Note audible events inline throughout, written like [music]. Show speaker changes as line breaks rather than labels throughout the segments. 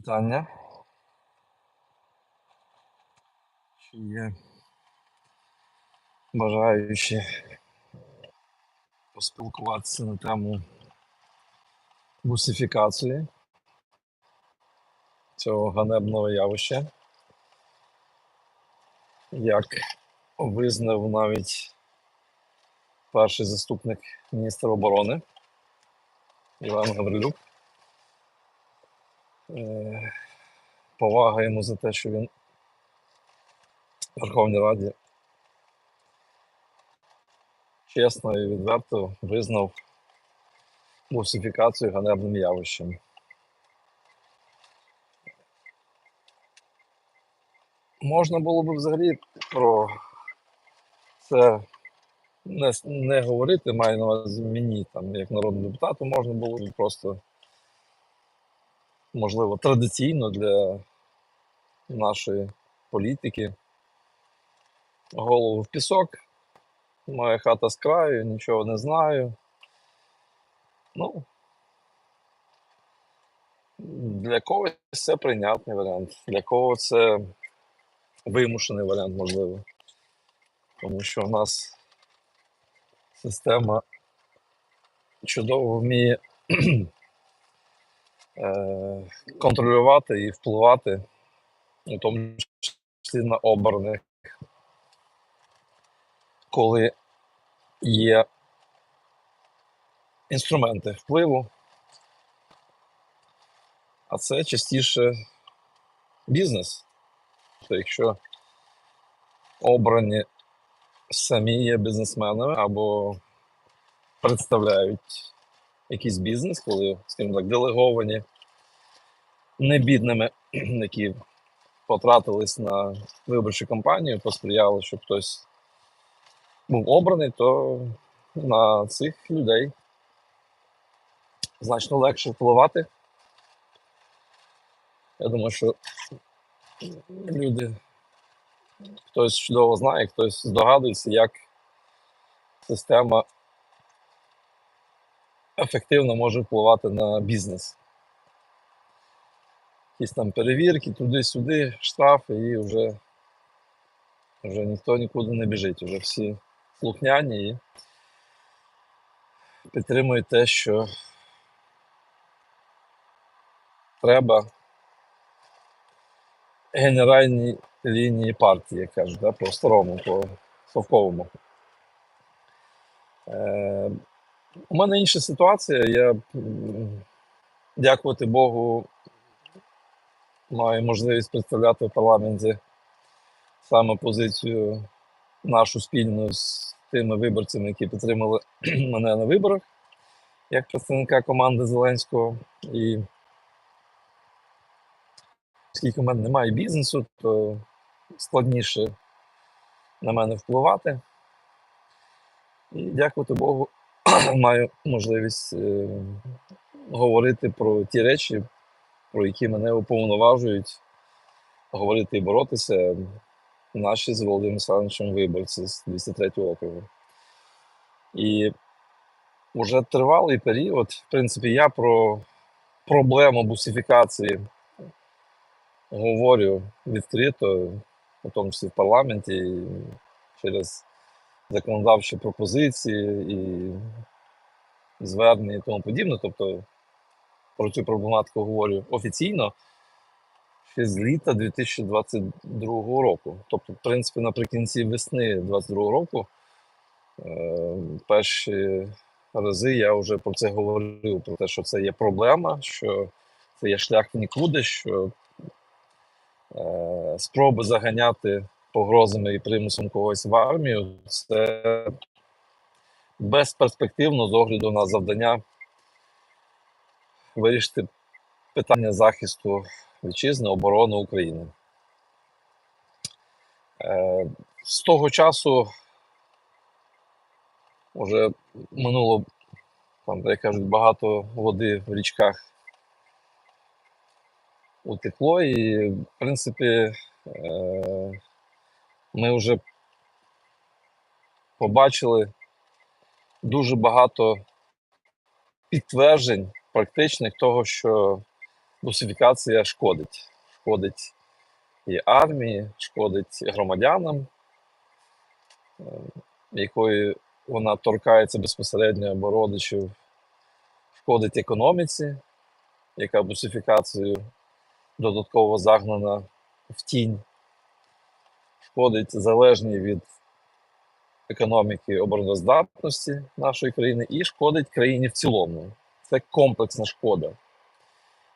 Вітання. Чи є бажаючі поспілкуватися на тему бусифікації цього ганебного явища, як визнав навіть перший заступник міністра оборони Іван Гаврилюк. Повага йому за те, що він в Верховній Раді чесно і відверто визнав бусифікацію ганебним явищем. Можна було б взагалі про це не, не говорити, маю на увазі мені, там, як народному депутату, можна було б просто, можливо, традиційно для нашої політики голову в пісок. Моя хата з краю, нічого не знаю. Ну, для когось це прийнятний варіант, для кого це вимушений варіант, можливо. Тому що в нас система чудово вміє контролювати і впливати, у тому числі на обраних, коли є інструменти впливу, а це частіше бізнес. То якщо обрані самі є бізнесменами або представляють якийсь бізнес, коли, скажімо так, делеговані не бідними, [clears throat] які потратились на виборчу кампанію, посприяли, щоб хтось був обраний, то на цих людей значно легше впливати. Я думаю, що люди, хтось чудово знає, хтось здогадується, як система ефективно може впливати на бізнес. Якісь там перевірки, туди-сюди, штрафи, і вже, вже ніхто нікуди не біжить. Вже всі слухняні і підтримують те, що треба генеральній лінії партії, як кажуть, да, по старому, по совковому. У мене інша ситуація. Я, дякувати Богу, маю можливість представляти в парламенті саме позицію нашу спільну з тими виборцями, які підтримали [clears throat] мене на виборах як представника команди Зеленського. І оскільки в мене немає бізнесу, то складніше на мене впливати. І дякувати Богу, [clears throat] маю можливість е, говорити про ті речі, про які мене уповноважують говорити і боротися наші з Володимиром Олександровичем виборці з 203 округу. І вже тривалий період, в принципі, я про проблему бусифікації говорю відкрито, у тому числі в парламенті, через законодавчі пропозиції і звернення і тому подібне. Тобто про цю проблематику говорю офіційно ще з літа 2022 року. Тобто, в принципі, наприкінці весни 2022 року е, перші рази я вже про це говорив, про те, що це є проблема, що це є шлях нікуди, що е, спроби заганяти погрозами і примусом когось в армію це безперспективно з огляду на завдання вирішити питання захисту вітчизни, оборони України. Е, з того часу вже минуло, там, як кажуть, багато води в річках утекло, і, в принципі, е, ми вже побачили дуже багато підтверджень практичних того, що бусифікація шкодить. Шкодить і армії, шкодить громадянам, е, якої вона торкається безпосередньо або родичів, шкодить економіці, яка бусифікацією додатково загнана в тінь, шкодить залежній від економіки обороноздатності нашої країни і шкодить країні в цілому. Це комплексна шкода.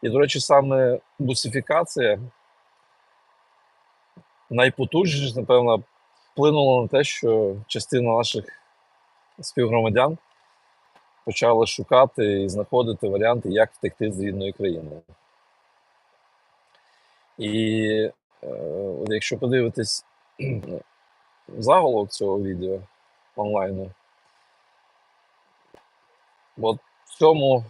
І, до речі, саме бусифікація найпотужніше, напевно, вплинула на те, що частина наших співгромадян почали шукати і знаходити варіанти, як втекти з рідної країни. І е, якщо подивитись заголовок цього відео онлайну, от в цьому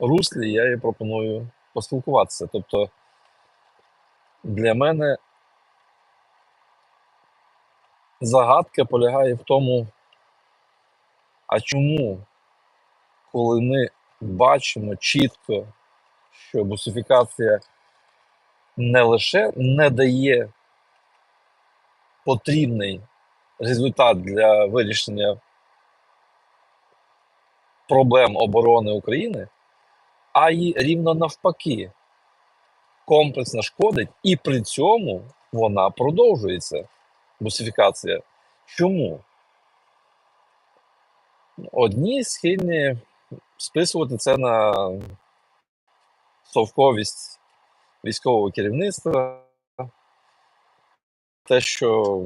руслі я і пропоную поспілкуватися. Тобто для мене загадка полягає в тому, а чому, коли ми бачимо чітко, що бусифікація не лише не дає потрібний результат для вирішення проблем оборони України, а й рівно навпаки, комплексно шкодить, і при цьому вона продовжується, бусифікація. Чому? Одні схильні списувати це на совковість військового керівництва, те, що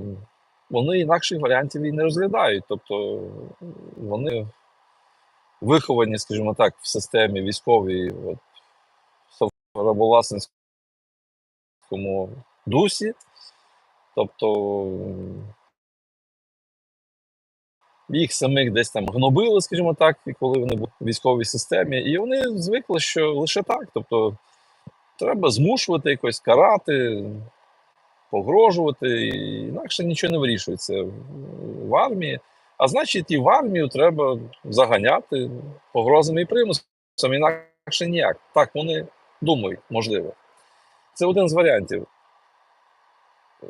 вони інакших варіантів і не розглядають. Тобто вони виховані, скажімо так, в системі військовій от, рабовласницькому дусі. Тобто їх самих десь там гнобили, скажімо так, і коли вони були в військовій системі, і вони звикли, що лише так. Тобто треба змушувати якось карати, погрожувати, і інакше нічого не вирішується в армії. А значить, і в армію треба заганяти погрозами і примусом, інакше ніяк. Так вони думають, можливо. Це один з варіантів, е,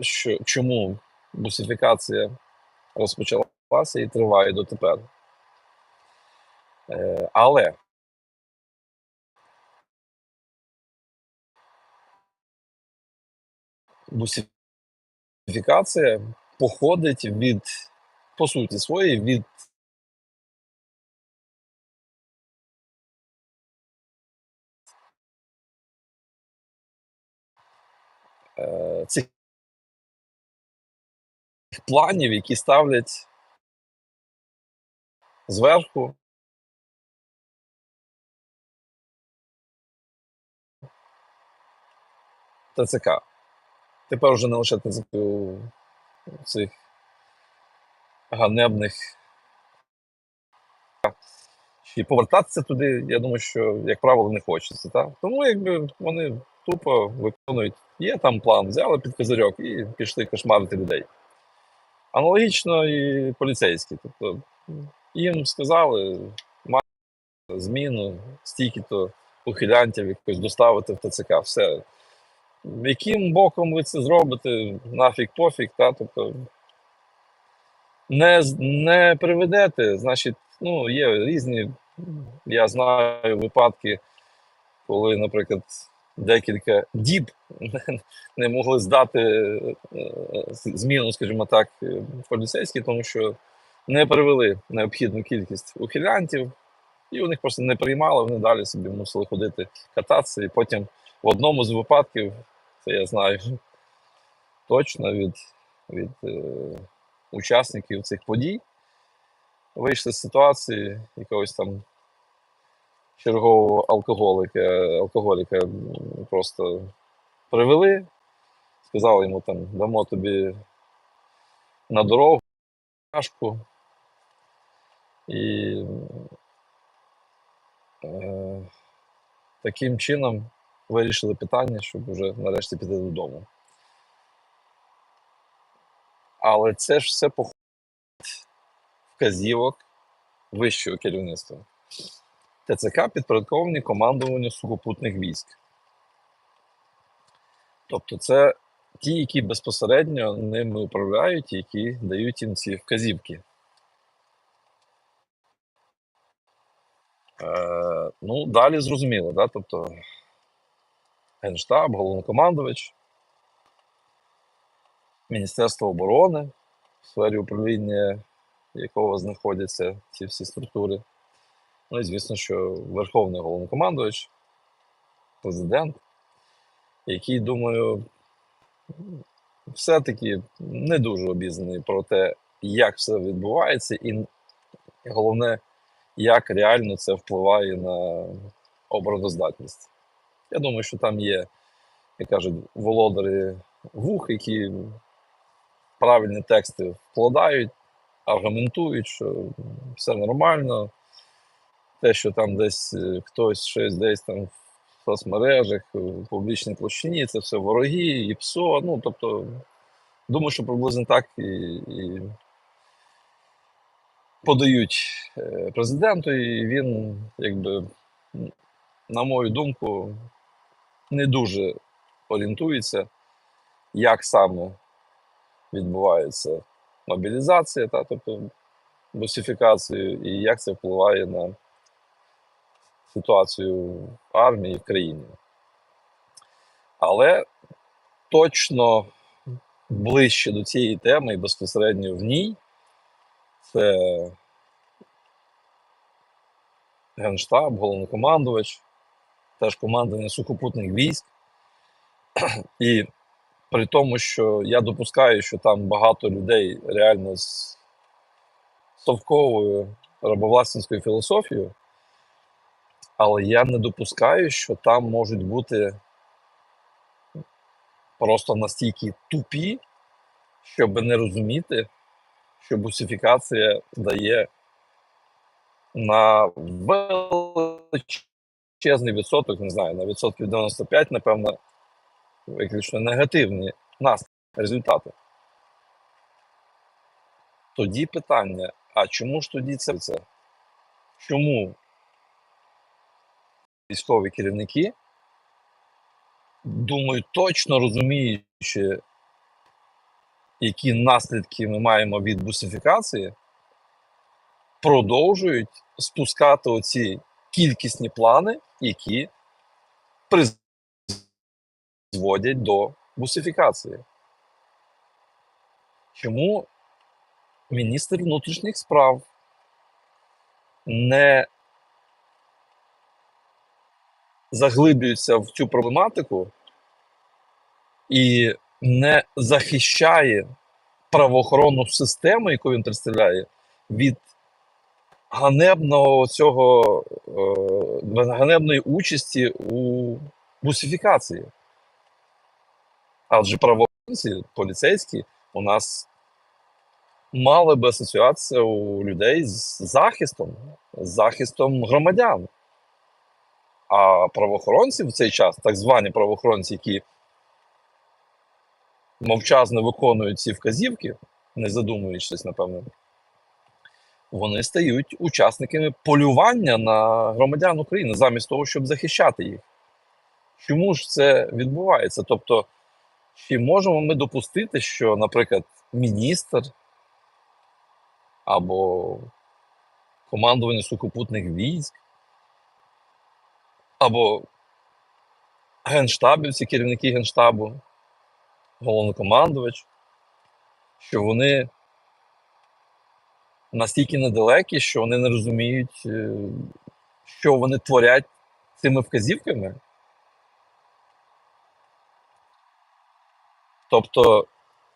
що, чому бусифікація розпочалася і триває дотепер. Е, Але бусифікація походить від, по суті своєї, від е, цих планів, які ставлять зверху ТЦК. Тепер вже не лише у цих ганебних. І повертатися туди, я думаю, що, як правило, не хочеться. Так? Тому якби вони тупо виконують, є там план, взяли під козирьок і пішли кошмарити людей. Аналогічно і поліцейські. Тобто їм сказали, мати зміну, стільки-то ухилянтів якось доставити в ТЦК. Все. Яким боком ви це зробите, нафіг пофіг, та? тобто не, не приведете, значить, ну, є різні, я знаю випадки, коли, наприклад, декілька діб не- [laughs] не могли здати е, зміну, скажімо так, е, поліцейські, тому що не привели необхідну кількість ухилянтів, і у них просто не приймали, вони далі собі мусили ходити кататися. І потім в одному з випадків, це я знаю точно від, від е, учасників цих подій, вийшли з ситуації якогось там чергового алкоголіка, алкоголіка просто привели, сказали йому там, дамо тобі на дорогу чашку. І е, таким чином вирішили питання, щоб вже нарешті піти додому. Але це ж все походить вказівок вищого керівництва. ТЦК підпорядковані командуванню сухопутних військ. Тобто, це ті, які безпосередньо ними управляють, які дають їм ці вказівки. Е, ну, далі зрозуміло, да? тобто Генштаб, головнокомандувач, Міністерство оборони, в сфері управління якого знаходяться ці всі структури. Ну і звісно, що Верховний головнокомандувач, президент, який, думаю, все-таки не дуже обізнаний про те, як все відбувається, і головне, як реально це впливає на обороноздатність. Я думаю, що там є, як кажуть, володарі вух, які правильні тексти вкладають, аргументують, що все нормально. Те, що там десь е, хтось щось десь там в соцмережах, в публічній площині, це все вороги і ПСО. Ну, тобто, думаю, що приблизно так і, і подають е, президенту, і він, якби, на мою думку, не дуже орієнтується, як саме відбувається мобілізація, та, тобто бусифікацію, і як це впливає на ситуацію в армії в країні. Але точно ближче до цієї теми і безпосередньо в ній це Генштаб, головнокомандувач, теж командування сухопутних військ. І при тому, що я допускаю, що там багато людей реально з совковою рабовласницькою філософією, але я не допускаю, що там можуть бути просто настільки тупі, щоб не розуміти, що бусифікація дає на величезний відсоток, не знаю, на відсотків 95, напевно, виключно негативні наслідки, результати. Тоді питання: а чому ж тоді це? це? Чому військові керівники думаю, точно розуміючи, які наслідки ми маємо від бусифікації, продовжують спускати оці кількісні плани, які призводять до бусифікації. Чому міністр внутрішніх справ не заглиблюється в цю проблематику і не захищає правоохоронну систему, яку він представляє, від ганебного цього е, ганебної участі у бусифікації. Адже правоохоронці, поліцейські у нас мали би асоціюватися у людей з захистом, з захистом громадян. А правоохоронці в цей час, так звані правоохоронці, які мовчазно виконують ці вказівки, не задумуючись, напевно, вони стають учасниками полювання на громадян України замість того, щоб захищати їх. Чому ж це відбувається? Тобто, чи можемо ми допустити, що, наприклад, міністр або командування сухопутних військ, або генштабівці, керівники генштабу, головнокомандувач, що вони настільки недалекі, що вони не розуміють, е, що вони творять цими вказівками. Тобто,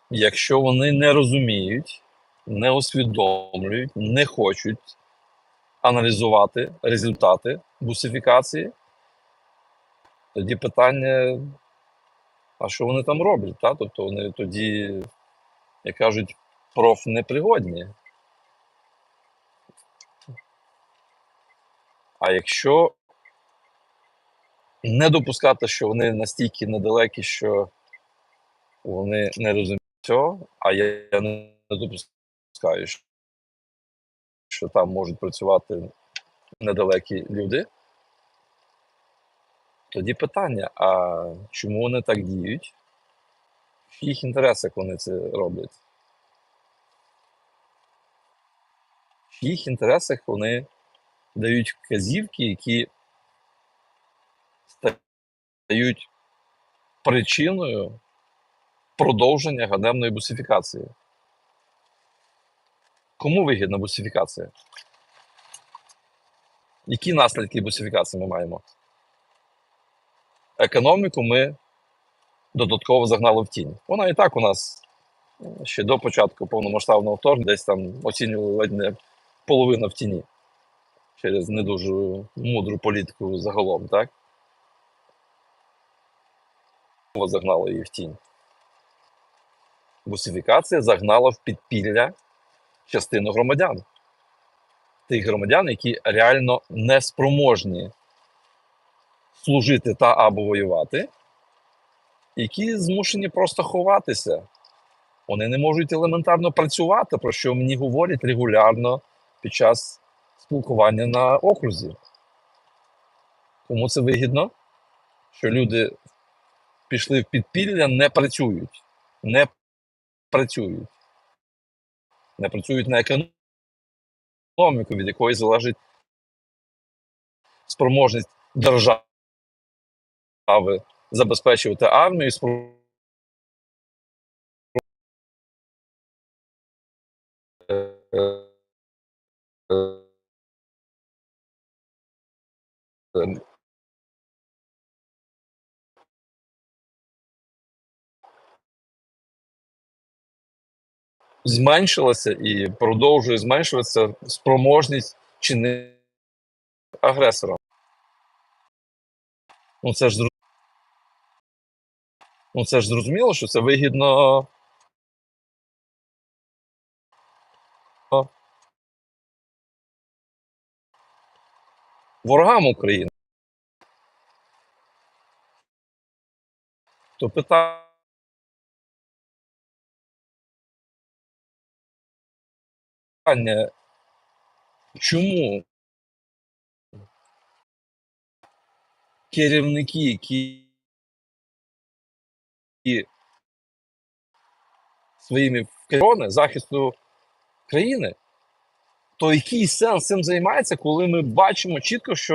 якщо вони не розуміють, не усвідомлюють, не хочуть аналізувати результати бусифікації, тоді питання, а що вони там роблять? Та? Тобто вони тоді, як кажуть, профнепригодні. А якщо не допускати, що вони настільки недалекі, що вони не розуміють цього, а я не допускаю, що там можуть працювати недалекі люди. Тоді питання: а чому вони так діють? В їх інтересах вони це роблять? В їх інтересах вони дають вказівки, які стають причиною продовження ганебної бусифікації. Кому вигідна бусифікація? Які наслідки бусифікації ми маємо? Економіку ми додатково загнали в тінь. Вона і так у нас ще до початку повномасштабного вторгнення десь там оцінювали ледь не половина в тіні через не дуже мудру політику загалом, так? Загнало її в тінь. Бусифікація загнала в підпілля частину громадян. Тих громадян, які реально не спроможні служити та або воювати, які змушені просто ховатися. Вони не можуть елементарно працювати, про що мені говорять регулярно під час спілкування на окрузі. Кому це вигідно? Що люди пішли в підпілля, не працюють. Не працюють. Не працюють на економіку, від якої залежить спроможність держави забезпечувати армію. спро- е, зменшилася і продовжує зменшуватися спроможність чинити агресором. Ну це ж ну, це ж зрозуміло, що це вигідно. Ворогам України. То питання. питання, чому керівники, які своїми вказівками захисту країни, то який сенс цим займається, коли ми бачимо чітко, що